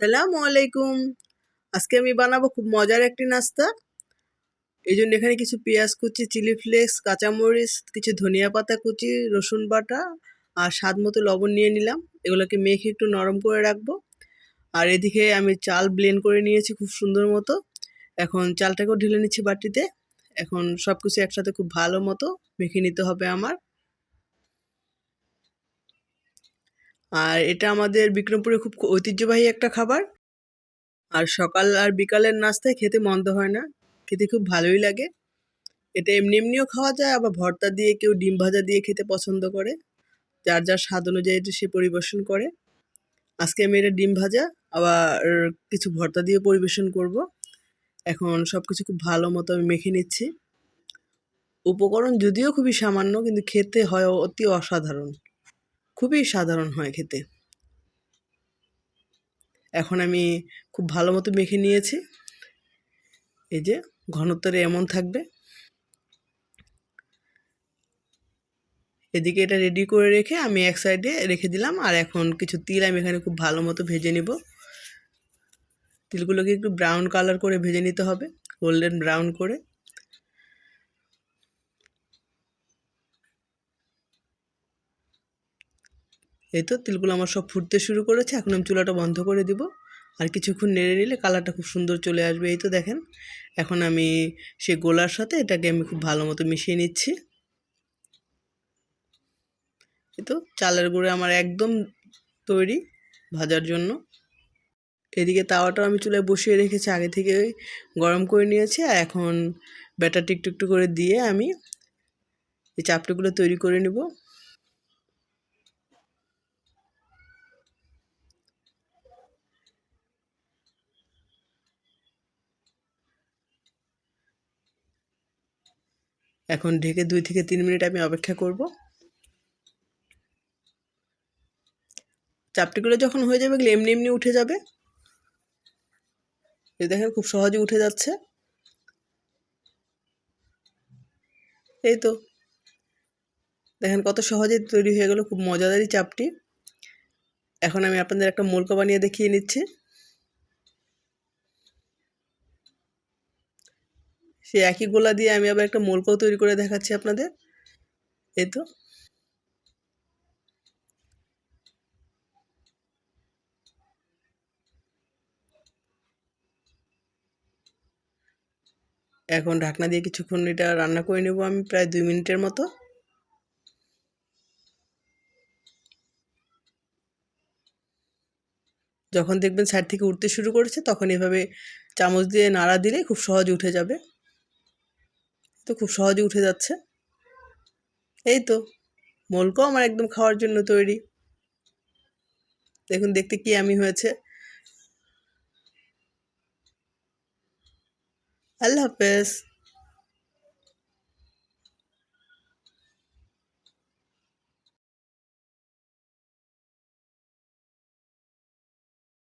আসসালামু আলাইকুম। আজকে আমি বানাবো খুব মজার একটি নাস্তা। এই জন্য এখানে কিছু পেঁয়াজ কুচি, চিলি ফ্লেক্স, কাঁচামরিচ, কিছু ধনিয়া পাতা কুচি, রসুন বাটা আর স্বাদ মতো লবণ নিয়ে নিলাম। এগুলোকে মেখে একটু নরম করে রাখব। আর এদিকে আমি চাল ব্লেন্ড করে নিয়েছি খুব সুন্দর মতো। এখন চালটাকেও ঢেলে নিচ্ছি বাটিতে। এখন সব কিছু একসাথে খুব ভালো মতো মেখে নিতে হবে আমার। আর এটা আমাদের বিক্রমপুরে খুব ঐতিহ্যবাহী একটা খাবার। আর সকাল আর বিকালের নাস্তায় খেতে মন্দ হয় না। খেতে খুব ভালোই লাগে। এটা এমনি এমনিও খাওয়া যায়, আবার ভর্তা দিয়ে কেউ ডিম ভাজা দিয়ে খেতে পছন্দ করে। যার যার স্বাদ অনুযায়ী সে পরিবেশন করে। আজকে আমি এটা ডিম ভাজা, আবার কিছু ভর্তা দিয়ে পরিবেশন করব। এখন সব কিছু খুব ভালো মতো আমি মেখে নিচ্ছি। উপকরণ যদিও খুবই সামান্য, কিন্তু খেতে হয় অতি অসাধারণ। খুবই সাধারণ হয় খেতে। এখন আমি খুব ভালো মতো মেখে নিয়েছি। এই যে ঘনত্বরে এমন থাকবে। এদিকে এটা রেডি করে রেখে আমি এক সাইডে রেখে দিলাম। আর এখন কিছু তিল আমি এখানে খুব ভালো মতো ভেজে নিব। তিলগুলোকে একটু ব্রাউন কালার করে ভেজে নিতে হবে। গোল্ডেন ব্রাউন করে। এই তো তিলগুলো আমার সব ফুটতে শুরু করেছে, এখন আমি চুলাটা বন্ধ করে দিব। আর কিছুক্ষণ নেড়ে নিলে কালারটা খুব সুন্দর চলে আসবে, এই তো দেখেন। এখন আমি সেই গোলার সাথে এটাকে আমি খুব ভালো মতো মিশিয়ে নিচ্ছি। এই তো চালের গুঁড়ো আমার একদম তৈরি ভাজার জন্য। এদিকে তাওয়াটাও আমি চুলায় বসিয়ে রেখেছি, আগে থেকে গরম করে নিয়েছি। আর এখন ব্যাটার টিকটু একটু করে দিয়ে আমি এই চাপটিগুলো তৈরি করে নেব। এখন ঢেকে দুই থেকে তিন মিনিট আমি অপেক্ষা করব। চাপটিগুলো যখন হয়ে যাবে, এগুলো এমনি এমনি উঠে যাবে। এই দেখেন খুব সহজে উঠে যাচ্ছে। এই তো। দেখেন কত সহজে তৈরি হয়ে গেল, খুব মজাদারি চাপটি। এখন আমি আপনাদের একটা মোলকা বানিয়ে দেখিয়ে নিচ্ছি। সেই একই গোলা দিয়ে আমি আবার একটা মোলকাও তৈরি করে দেখাচ্ছি আপনাদের। এই তো। এখন ঢাকনা দিয়ে কিছুক্ষণ এটা রান্না করে নেব আমি প্রায় দুই মিনিটের মতো। যখন দেখবেন সাইড থেকে উঠতে শুরু করেছে, তখন এভাবে চামচ দিয়ে নাড়া দিলে খুব সহজে উঠে যাবে। তো খুব সহজে উঠে যাচ্ছে। এই তো, মোলকও আমার একদম খাওয়ার জন্য তৈরি। দেখুন, দেখতে কি আমি হয়েছে। আল্লাহ হাফেজ।